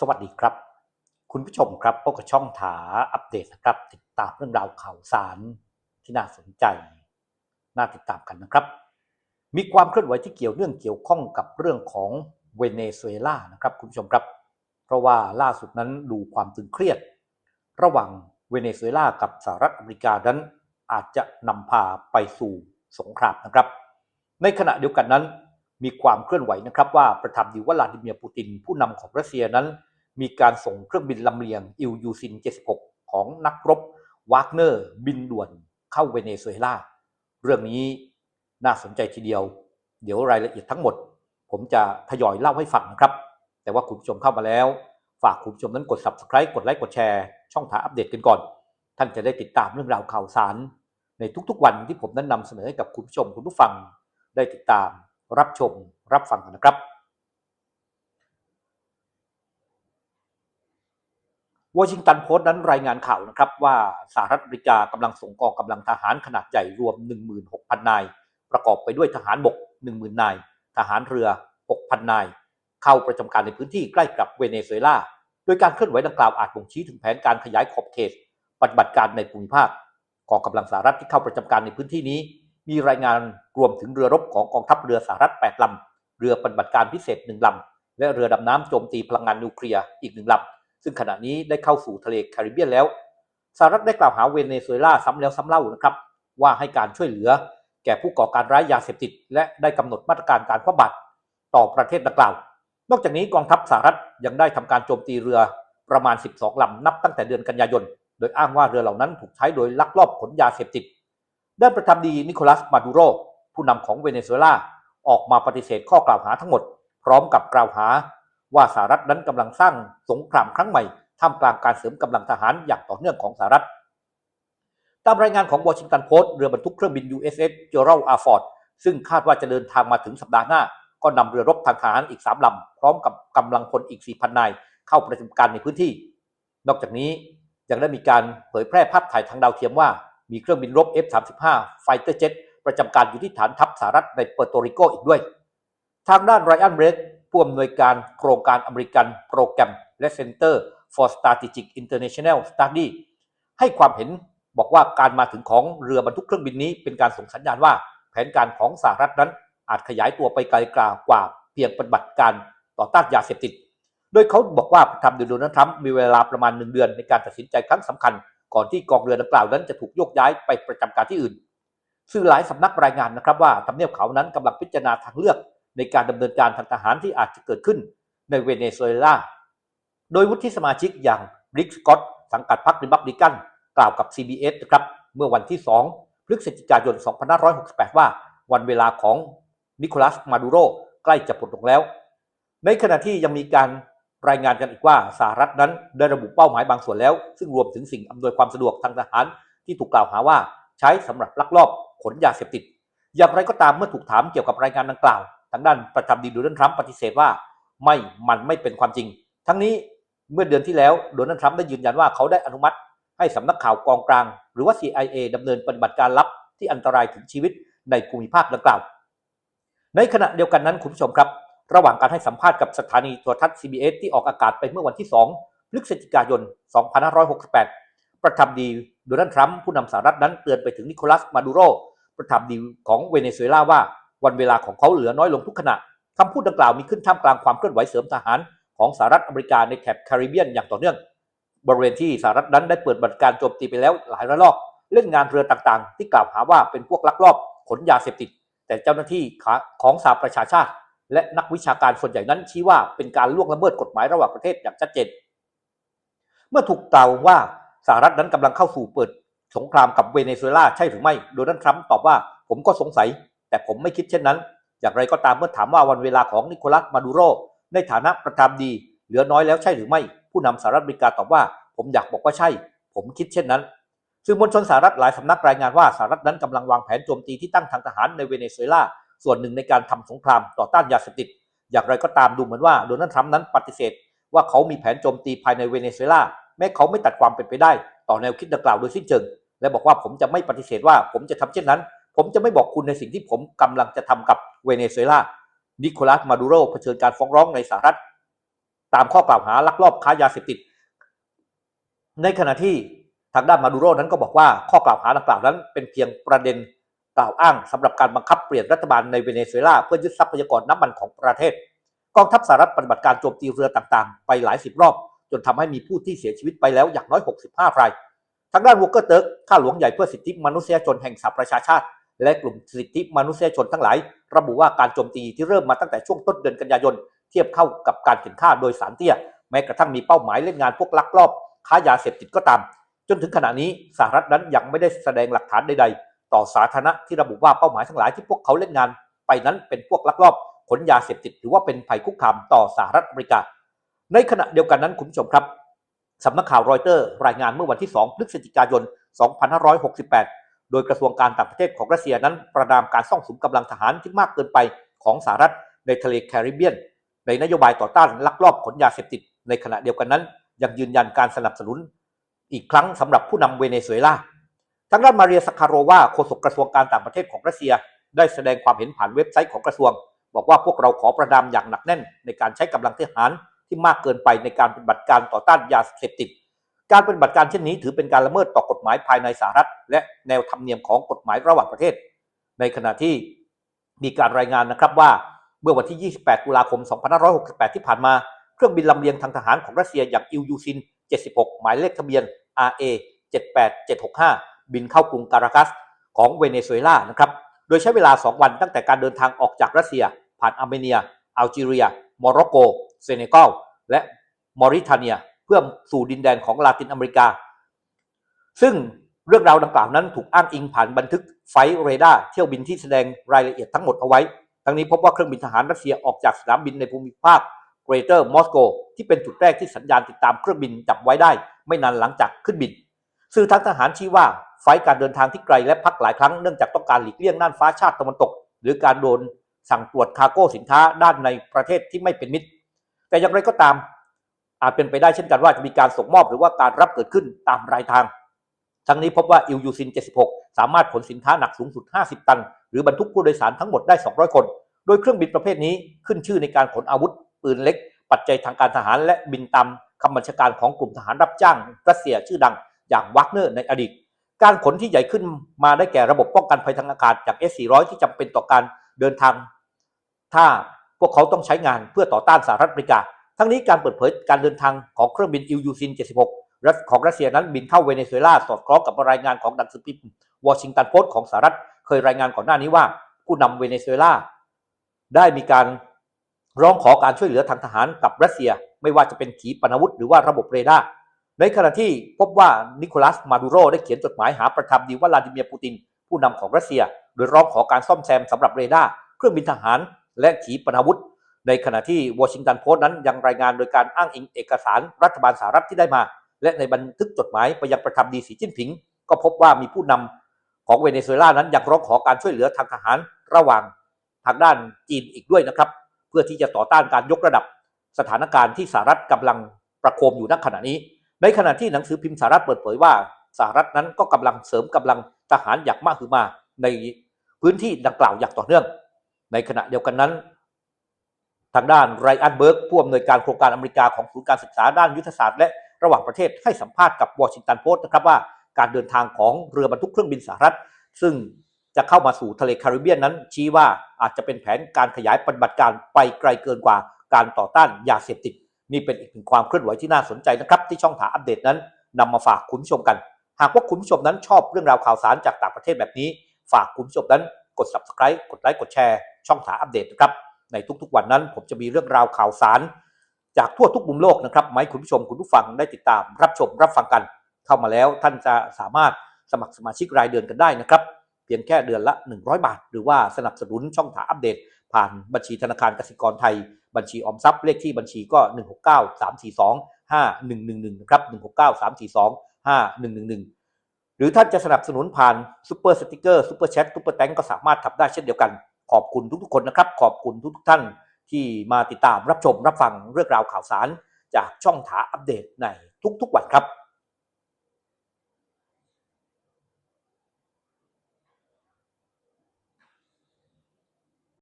สวัสดีครับ คุณผู้ชมครับพบกับช่องถาอัปเดตนะครับ ติดตามเรื่องราวข่าวสารที่น่าสนใจ น่าติดตามกันนะครับ มีความเคลื่อนไหวที่เกี่ยวเนื่องเกี่ยวข้องกับเรื่องของเวเนซุเอลานะครับคุณผู้ชมครับ เพราะว่าล่าสุดนั้นดูความตึงเครียด ระหว่างเวเนซุเอลากับสหรัฐอเมริกานั้นอาจจะนำพาไปสู่สงครามนะครับ ในขณะเดียวกันนั้น มีความเคลื่อนไหวนะครับว่าประธานาธิวลาดิเมียร์ปูติน ผู้นำของรัสเซียนั้น มีการส่งเครื่องบินลำเลียงอิลยูซิน 76 ของนักรบวากเนอร์ บินด่วนเข้าเวเนซุเอลา เรื่องนี้น่าสนใจทีเดียว เดี๋ยวรายละเอียดทั้งหมด ผมจะทยอยเล่าให้ฟังนะครับ แต่ว่าคุณผู้ชมเข้ามาแล้ว ฝากคุณผู้ชมนั้นกด subscribe กดไลค์กดแชร์ช่องทางอัปเดตกันก่อน ท่านจะได้ติดตามเรื่องราวข่าวสาร ในทุกๆวันที่ผมนั้นนำเสนอให้กับคุณผู้ชมคุณผู้ฟังได้ติดตาม รับชมรับฟังกันนะครับวอชิงตันโพสต์นั้นรายงานข่าวนะครับว่าสหรัฐอเมริกากำลังส่งกองกำลังทหารขนาดใหญ่รวม 16,000 นาย ประกอบไปด้วยทหารบก 10,000 นาย ทหารเรือ 6,000 นาย เข้าประจำการในพื้นที่ใกล้กับเวเนซุเอลา โดยการเคลื่อนไหวดังกล่าวอาจบ่งชี้ถึงแผนการขยายขอบเขต ปฏิบัติการในภูมิภาคกองกำลังสหรัฐที่เข้าประจำการในพื้นที่นี้ มีรายงานรวมถึงเรือรบของกองทัพเรือสหรัฐ8ลำ เรือปฏิบัติการพิเศษ1ลำ และเรือดำน้ำโจมตีพลังงานนิวเคลียร์อีกหนึ่งลำ ซึ่งขณะนี้ได้เข้าสู่ทะเลแคริบเบียนแล้ว สหรัฐได้กล่าวหาเวเนซุเอลาซ้ำแล้วซ้ำเล่านะครับว่าให้การช่วยเหลือแก่ผู้ก่อการร้ายยาเสพติด และได้กำหนดมาตรการการคว่ำบาตรต่อประเทศดังกล่าว นอกจากนี้กองทัพสหรัฐยังได้ทำการโจมตีเรือประมาณ 12ลำนับตั้งแต่เดือนกันยายน โดยอ้างว่าเรือเหล่านั้นถูกใช้โดยลักลอบขนยาเสพติด ด้านประธานาธิบดีนิโคลัสมาดูโร ผู้นำของเวเนซุเอลาออกมาปฏิเสธข้อกล่าวหาทั้งหมด พร้อมกับกล่าวหาว่าสหรัฐนั้นกำลังสร้างสงครามครั้งใหม่ท่ามกลางการเสริมกำลังทหารอย่างต่อเนื่องของสหรัฐ ตามรายงานของวอชิงตันโพสต์เรือบรรทุกเครื่องบิน USS Gerald R. Ford ซึ่งคาดว่าจะเดินทางมาถึงสัปดาห์หน้า ก็นำเรือรบทางทหารอีก 3ลำพร้อมกับกำลังพลอีก 4,000 นาย เข้าประจำการในพื้นที่ นอกจากนี้ยังได้มีการเผยแพร่ภาพถ่ายทางดาวเทียมว่า มีเครื่องบินรบ F-35 Fighter Jet ประจำการอยู่ที่ฐานทัพสหรัฐในเปอร์โตริโกอีกด้วย ทางด้านไรอันเบรกผู้อำนวยการโครงการอเมริกันโปรแกรมและ Center for Strategic International Study ให้ความเห็นบอกว่าการมาถึงของเรือบรรทุกเครื่องบินนี้เป็นการส่งสัญญาณว่า แผนการของสหรัฐนั้น อาจขยายตัวไปไกลกว่าเพียงปฏิบัติการต่อต้านยาเสพติด โดยเขาบอกว่าประธานาธิบดีโดนัลด์ทรัมป์มีเวลาประมาณหนึ่งเดือนในการตัดสินใจครั้งสำคัญ ก่อนที่กองเรือดังกล่าวนั้นจะถูกโยกย้ายไปประจำการที่อื่นสื่อหลายสำนักรายงานนะครับว่าทำเนียบเขานั้นกำลังพิจารณาทางเลือก ในการดำเนินการทางทหารที่อาจจะเกิดขึ้นในเวเนซุเอลา โดยวุฒิสมาชิกอย่างริกสกอตสังกัดพรรคริบับลิกันกล่าวกับ CBS นะครับเมื่อวันที่ 2 พฤศจิกายน 2568 ว่าวันเวลาของนิโคลัสมาดูโรใกล้จะปลดลงแล้ว ในขณะที่ยังมีการ รายงานกันอีกว่าสหรัฐนั้นได้ระบุเป้าหมายบางส่วนแล้ว ซึ่งรวมถึงสิ่งอำนวยความสะดวกทางทหารที่ถูกกล่าวหาว่าใช้สำหรับลักลอบขนยาเสพติด อย่างไรก็ตามเมื่อถูกถามเกี่ยวกับรายงานดังกล่าว ทางด้านประธานดีโดนัลด์ทรัมป์ปฏิเสธว่าไม่มันไม่เป็นความจริง ทั้งนี้เมื่อเดือนที่แล้วโดนัลด์ทรัมป์ได้ยืนยันว่าเขาได้อนุมัติ ให้สำนักข่าวกองกลาง หรือว่า CIA ดำเนินปฏิบัติการลับที่อันตรายถึงชีวิตในภูมิภาคดังกล่าว ในขณะเดียวกันนั้นคุณผู้ชมครับ ระหว่างการให้สัมภาษณ์กับสถานีโทรทัศน์ CBS ที่ออกอากาศไปเมื่อวันที่ 2 พฤศจิกายน 2568 ประธานาธิบดีโดนัลด์ทรัมป์ผู้นำสหรัฐนั้นเตือนไปถึงนิโคลัส มาดูโร ประธานาธิบดีของเวเนซุเอลาว่าวันเวลาของเขาเหลือน้อยลงทุกขณะคำพูดดังกล่าวมีขึ้นท่ามกลางความเคลื่อนไหวเสริมทหารของสหรัฐอเมริกาในแถบแคริบเบียนอย่างต่อเนื่อง บริเวณที่สหรัฐนั้นได้เปิดบัตรการโจมตีไปแล้วหลายระลอก เล่นงานเรือต่างๆ ที่กล่าวหาว่าเป็นพวกลักลอบขนยาเสพติด แต่เจ้าหน้าที่ของสหประชาชาติ และนักวิชาการส่วนใหญ่นั้นชี้ว่าเป็นการล่วงละเมิดกฎหมายระหว่างประเทศอย่างชัดเจน เมื่อถูกกล่าวว่าสหรัฐนั้นกำลังเข้าสู่เปิดสงครามกับเวเนซุเอลาใช่หรือไม่ โดนัลด์ทรัมป์ตอบว่าผมก็สงสัย แต่ผมไม่คิดเช่นนั้น อย่างไรก็ตามเมื่อถามว่าวันเวลาของนิโคลัสมาดูโร ในฐานะประธานดี เหลือน้อยแล้วใช่หรือไม่ ผู้นำสหรัฐอเมริกาตอบว่า ผมอยากบอกว่าใช่ ผมคิดเช่นนั้นสื่อมวลชนสหรัฐหลายสำนักรายงานว่าสหรัฐนั้นกำลังวางแผนโจมตีที่ตั้งทางทหารในเวเนซุเอลา ส่วนหนึ่งในการทำสงครามต่อต้านยาเสพติด อย่างไรก็ตามดูเหมือนว่าโดนัลด์ทรัมป์นั้นปฏิเสธ ว่าเขามีแผนโจมตีภายในเวเนซุเอลาแม้เขาไม่ตัดความเป็นไปได้ ต่อแนวคิดดังกล่าวโดยสิ้นเชิง และบอกว่าผมจะไม่ปฏิเสธว่าผมจะทำเช่นนั้น ผมจะไม่บอกคุณในสิ่งที่ผมกำลังจะทำกับเวเนซุเอลานิโคลัสมาดูโรเผชิญการฟ้องร้องในสหรัฐ ตามข้อกล่าวหาลักลอบค้ายาเสพติด ในขณะที่ทางด้านมาดูโรนั้นก็บอกว่าข้อกล่าวหาดังกล่าวนั้นเป็นเพียงประเด็น กล่าวอ้างสำหรับการบังคับเปลี่ยนรัฐบาลในเวเนซุเอลาเพื่อยึดทรัพยากรน้ำมันของประเทศ กองทัพสหรัฐปฏิบัติการโจมตีเรือต่างๆ ไปหลายสิบรอบ จนทำให้มีผู้ที่เสียชีวิตไปแล้วอย่างน้อย 65รายทางด้านวอเกอร์เติร์กข้าหลวงใหญ่เพื่อสิทธิมนุษยชนแห่งสหประชาชาติ และกลุ่มสิทธิมนุษยชนทั้งหลาย ระบุว่าการโจมตีที่เริ่มมาตั้งแต่ช่วงต้นเดือนกันยายน เทียบเข้ากับการเข็นฆ่าโดยสารเตี้ย แม้กระทั่งมีเป้าหมายเล่นงานพวกลักลอบ ค้ายาเสพติดก็ตาม จนถึงขณะนี้สหรัฐนั้นยังไม่ได้แสดงหลักฐานใดๆ ต่อสาธารณะที่ระบุว่าเป้าหมายทั้งหลายที่พวกเขาเล่นงาน ไปนั้นเป็นพวกลักลอบขนยาเสพติดหรือว่าเป็นภัยคุกคามต่อสหรัฐอเมริกา ในขณะเดียวกันนั้นคุณผู้ชมครับสำนักข่าวรอยเตอร์รายงานเมื่อวันที่ 2 พฤศจิกายน 2568 โดยกระทรวงการต่างประเทศของรัสเซียนั้นประนามการส่องสุมกำลังทหารที่มากเกินไปของสหรัฐในทะเลแคริบเบียน ในนโยบายต่อต้านลักลอบขนยาเสพติด ในขณะเดียวกันนั้น ยังยืนยันการสนับสนุน อีกครั้งสำหรับผู้นำเวเนซุเอลา ทางด้านมาเรียสคาโรวาโฆษกกระทรวงการต่างประเทศของรัสเซีย ได้แสดงความเห็นผ่านเว็บไซต์ของกระทรวง บอกว่าพวกเราขอประนามอย่างหนักแน่น ในการใช้กำลังทหารที่มากเกินไปในการปฏิบัติการต่อต้านยาเสพติด การปฏิบัติการเช่นนี้ถือเป็นการละเมิดต่อกฎหมายภายในสหรัฐ และแนวธรรมเนียมของกฎหมายระหว่างประเทศ ในขณะที่มีการรายงานนะครับว่าเมื่อวันที่ 28 ตุลาคม 2568 ที่ผ่านมา เครื่องบินลำเลียงทางทหารของรัสเซียอย่างอิลยูซิน 76 หมายเลขทะเบียน RA 78765 บินเข้ากรุงการากัสของเวเนซุเอลานะครับ โดยใช้เวลา 2 วันตั้งแต่การเดินทางออกจากรัสเซีย ผ่านอาร์เมเนีย อัลจีเรีย โมร็อกโก เซเนกัล และมอริทาเนีย เพื่อสู่ดินแดนของลาตินอเมริกา ซึ่งเรื่องราวดังกล่าวนั้นถูกอ้างอิงผ่านบันทึกไฟท์เรดาร์เที่ยวบินที่แสดงรายละเอียดทั้งหมดเอาไว้ ทั้งนี้พบว่าเครื่องบินทหารรัสเซียออกจากสนามบินในภูมิภาคเกรเตอร์มอสโกที่เป็นจุดแรกที่สัญญาณติดตามเครื่องบินจับไว้ได้ ไม่นานหลังจากขึ้นบิน สื่อทางทหารชี้ว่าไฟการเดินทางที่ไกลและพักหลายครั้งเนื่องจากต้องการหลีกเลี่ยงน่านฟ้าชาติตะวันตก หรือการโดนสั่งตรวจคาโก้สินค้าด้านในประเทศที่ไม่เป็นมิตร แต่อย่างไรก็ตาม อาจเป็นไปได้เช่นกันว่าจะมีการส่งมอบหรือว่าการรับเกิดขึ้นตามรายทาง ทั้งนี้พบว่าอิลยูซิน 76 สามารถขนสินค้าหนักสูงสุด 50 ตัน หรือบรรทุกผู้โดยสารทั้งหมดได้ 200 คน โดยเครื่องบินประเภทนี้ขึ้นชื่อในการขนอาวุธ ปืนเล็ก ปัจจัยทางการทหารและบินตามคำบัญชาการของกลุ่มทหารรับจ้างรัสเซียชื่อดัง อย่างวักเนอร์ในอดีต การขนที่ใหญ่ขึ้นมาได้แก่ระบบป้องกันภัยทางอากาศจาก S400 ที่จำเป็นต่อการเดินทาง ถ้าพวกเขาต้องใช้งานเพื่อต่อต้านสหรัฐอเมริกา ทั้งนี้การเปิดเผยการเดินทางของเครื่องบินอิลยูซิน76รัฐของรัสเซียนั้นบินเข้าเวเนซุเอลาสอดคล้องกับรายงานของดังสือพิมพ์วอชิงตันโพสต์ของสหรัฐเคยรายงานก่อนหน้านี้ว่า ผู้นำเวเนซุเอลาได้มีการร้องขอการช่วยเหลือทางทหารกับรัสเซีย ไม่ว่าจะเป็นขีปนาวุธหรือว่าระบบเรดาร์ ในขณะที่พบว่านิโคลัสมาดูโรได้เขียนจดหมายหาประธานาธิบดีวลาดิเมียร์ปูติน ผู้นำของรัสเซีย โดยร้องขอการซ่อมแซมสำหรับเรดาร์เครื่องบินทหาร และขีปนาวุธ ในขณะที่วอชิงตันโพสต์นั้นยังรายงานโดยการอ้างอิงเอกสารรัฐบาลสหรัฐที่ได้มา และในบันทึกจดหมายไปยังประธานาธิบดีสีจิ้นผิง ก็พบว่ามีผู้นำของเวเนซุเอลานั้นยังร้องขอการช่วยเหลือทางทหารระหว่างทางด้านจีนอีกด้วยนะครับ เพื่อที่จะต่อต้านการยกระดับสถานการณ์ที่สหรัฐกำลังประโคมอยู่ณขณะนี้ ในขณะที่หนังสือพิมพ์สหรัฐเปิดเผยว่าสหรัฐนั้นก็กำลังเสริมกำลังทหารอย่างมากคือมาในพื้นที่ดังกล่าวอย่างต่อเนื่อง ในขณะเดียวกันนั้น ทางด้านไรอันเบิร์กผู้อำนวยการโครงการอเมริกาของศูนย์การศึกษาด้านยุทธศาสตร์และระหว่างประเทศให้สัมภาษณ์กับวอชิงตันโพสต์นะครับว่าการเดินทางของเรือบรรทุกเครื่องบินสหรัฐ ซึ่งจะเข้ามาสู่ทะเลแคริบเบียนนั้น ชี้ว่าอาจจะเป็นแผนการขยายปฏิบัติการไปไกลเกินกว่าการต่อต้านยาเสพติด นี่เป็นอีกหนึ่งความเคลื่อนไหวที่น่าสนใจนะครับ ที่ช่องถาอัปเดตนั้นนำมาฝากคุณผู้ชมกัน หากว่าคุณผู้ชมนั้นชอบเรื่องราวข่าวสารจากต่างประเทศแบบนี้ ฝากคุณผู้ชมนั้นกด subscribe กดไลค์กดแชร์ช่องถาอัปเดตนะครับในทุกๆวันนั้น ผมจะมีเรื่องราวข่าวสาร จากทั่วทุกมุมโลกนะครับมาให้คุณผู้ชมคุณผู้ฟังได้ติดตาม รับชมรับฟังกัน เข้ามาแล้วท่านจะสามารถสมัครสมาชิกรายเดือนกันได้นะครับเพียงแค่เดือนละ 100 บาท หรือว่าสนับสนุนช่องถาอัปเดต ผ่านบัญชีธนาคารกสิกรไทย บัญชีออมทรัพย์เลขที่บัญชีก็ 169 342 5111นะครับ169 342 5111 หรือท่านจะสนับสนุนผ่านซูเปอร์สติกเกอร์ซูเปอร์แชทซูเปอร์แตงก็สามารถทำได้เช่นเดียวกัน ขอบคุณทุกๆคนนะครับ ขอบคุณทุกๆท่านที่มาติดตามรับชมรับฟังเรื่องราวข่าวสาร จากช่องถาอัปเดตในทุกๆวันครับ